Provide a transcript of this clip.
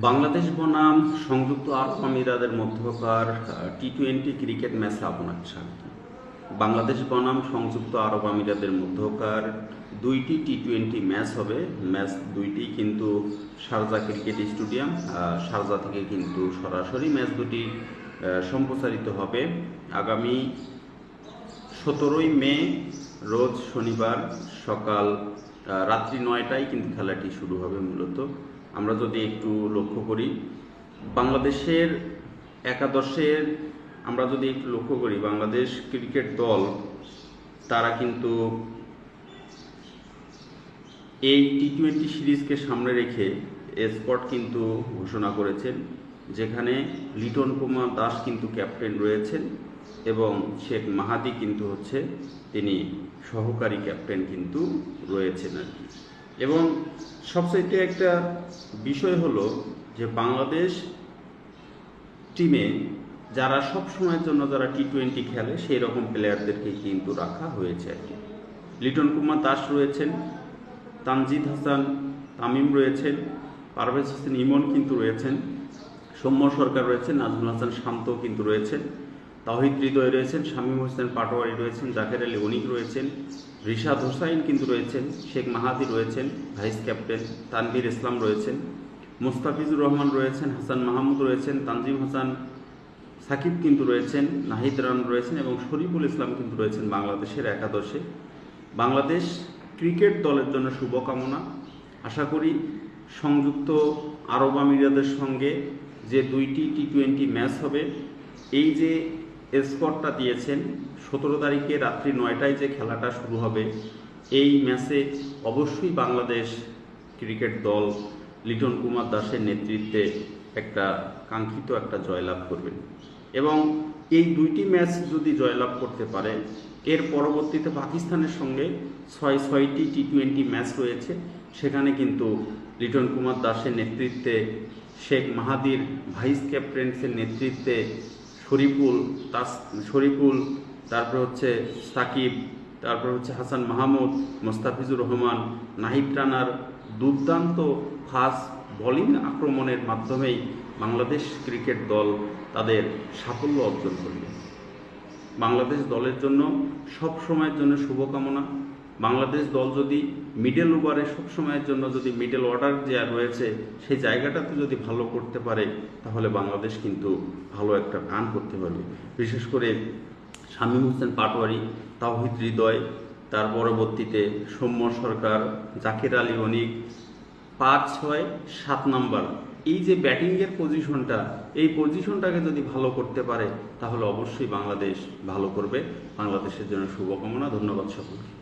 বাংলাদেশ বনাম সংযুক্ত আরব আমিরাদের মধ্যকার টি টোয়েন্টি ক্রিকেট ম্যাচে আপনার স্বাগত। বাংলাদেশ বনাম সংযুক্ত আরব আমিরাদের মধ্যকার দুইটি টি টোয়েন্টি ম্যাচ হবে। ম্যাচ দুইটি কিন্তু শারজা ক্রিকেট স্টেডিয়াম শারজা থেকে কিন্তু সরাসরি ম্যাচ দুটি সম্প্রচারিত হবে। আগামী সতেরোই মে, রোজ শনিবার সকাল রাত্রি নয়টায় কিন্তু খেলাটি শুরু হবে মূলত। আমরা যদি একটু লক্ষ্য করি, বাংলাদেশের একাদশের, আমরা যদি একটু লক্ষ্য করি, বাংলাদেশ ক্রিকেট দল, তারা কিন্তু এই টি টোয়েন্টি সিরিজকে সামনে রেখে স্পট কিন্তু ঘোষণা করেছেন, যেখানে লিটন কুমার দাস কিন্তু ক্যাপ্টেন রয়েছেন এবং শেখ মাহাদি কিন্তু হচ্ছে তিনি সহকারী ক্যাপ্টেন কিন্তু রয়েছেন আর কি। এবং সবচাইতে একটা বিষয় হলো যে বাংলাদেশ টিমে যারা সব সময়ের জন্য যারা টি টোয়েন্টি খেলে, সেই রকম প্লেয়ারদেরকে কিন্তু রাখা হয়েছে আর কি। লিটন কুমার দাস রয়েছেন, তানজিদ হাসান তামিম রয়েছেন, পারভেজ হোসেন ইমন কিন্তু রয়েছেন, সৌম্য সরকার রয়েছেন, নাজমুল হাসান শান্ত কিন্তু রয়েছেন। তাহিদ হৃদয় রয়েছেন, শামীম হোসেন পাটোয়ারি রয়েছেন, জাকের আলী অনিক রয়েছেন, রিশাদ হোসাইন কিন্তু রয়েছেন, শেখ মাহাদি রয়েছেন, ভাইস ক্যাপ্টেন তানভীর ইসলাম রয়েছেন, মোস্তাফিজুর রহমান রয়েছেন, হাসান মাহমুদ রয়েছেন, তানজিম হাসান সাকিব কিন্তু রয়েছেন, নাহিদ রান রয়েছেন এবং শরীফুল ইসলাম কিন্তু রয়েছেন বাংলাদেশের একাদশে। বাংলাদেশ ক্রিকেট দলের জন্য শুভকামনা। আশা করি সংযুক্ত আরব আমিরাদের সঙ্গে যে দুইটি টি টোয়েন্টি ম্যাচ হবে, এই যে স্কটটা দিয়েছেন সতেরো তারিখে রাত্রি নয়টায় যে খেলাটা শুরু হবে, এই ম্যাচে অবশ্যই বাংলাদেশ ক্রিকেট দল লিটন কুমার দাসের নেতৃত্বে একটা কাঙ্ক্ষিত একটা জয়লাভ করবেন এবং এই দুইটি ম্যাচ যদি জয়লাভ করতে পারে, এর পরবর্তীতে পাকিস্তানের সঙ্গে ছয় ছয়টি টি টোয়েন্টি ম্যাচ রয়েছে, সেখানে কিন্তু লিটন কুমার দাসের নেতৃত্বে শেখ মাহাদির ভাইস ক্যাপ্টেন্সের নেতৃত্বে শরীফুল তাস, শরীফুল, তারপর হচ্ছে সাকিব, তারপর হচ্ছে হাসান মাহমুদ, মোস্তাফিজুর রহমান, নাহিদ রানার দুর্দান্ত ফাস্ট বোলিং আক্রমণের মাধ্যমেই বাংলাদেশ ক্রিকেট দল তাদের সাফল্য অর্জন করবে। বাংলাদেশ দলের জন্য সব সময়ের জন্য শুভকামনা। বাংলাদেশ দল যদি মিডল ওভারে সব সময়ের জন্য যদি মিডল অর্ডার যে রয়েছে, সেই জায়গাটাতে যদি ভালো করতে পারে, তাহলে বাংলাদেশ কিন্তু ভালো একটা গান করতে পারবে। বিশেষ করে শামীম হোসেন পাটোয়ারি, তাওহিদ হৃদয়, তার পরবর্তীতে সৌম্য সরকার, জাকির আলী অনিক, পাঁচ ছয় সাত নাম্বার। এই যে ব্যাটিংয়ের পজিশনটা এই পজিশনটাকে যদি ভালো করতে পারে, তাহলে অবশ্যই বাংলাদেশ ভালো করবে। বাংলাদেশের জন্য শুভকামনা, ধন্যবাদ সকলকে।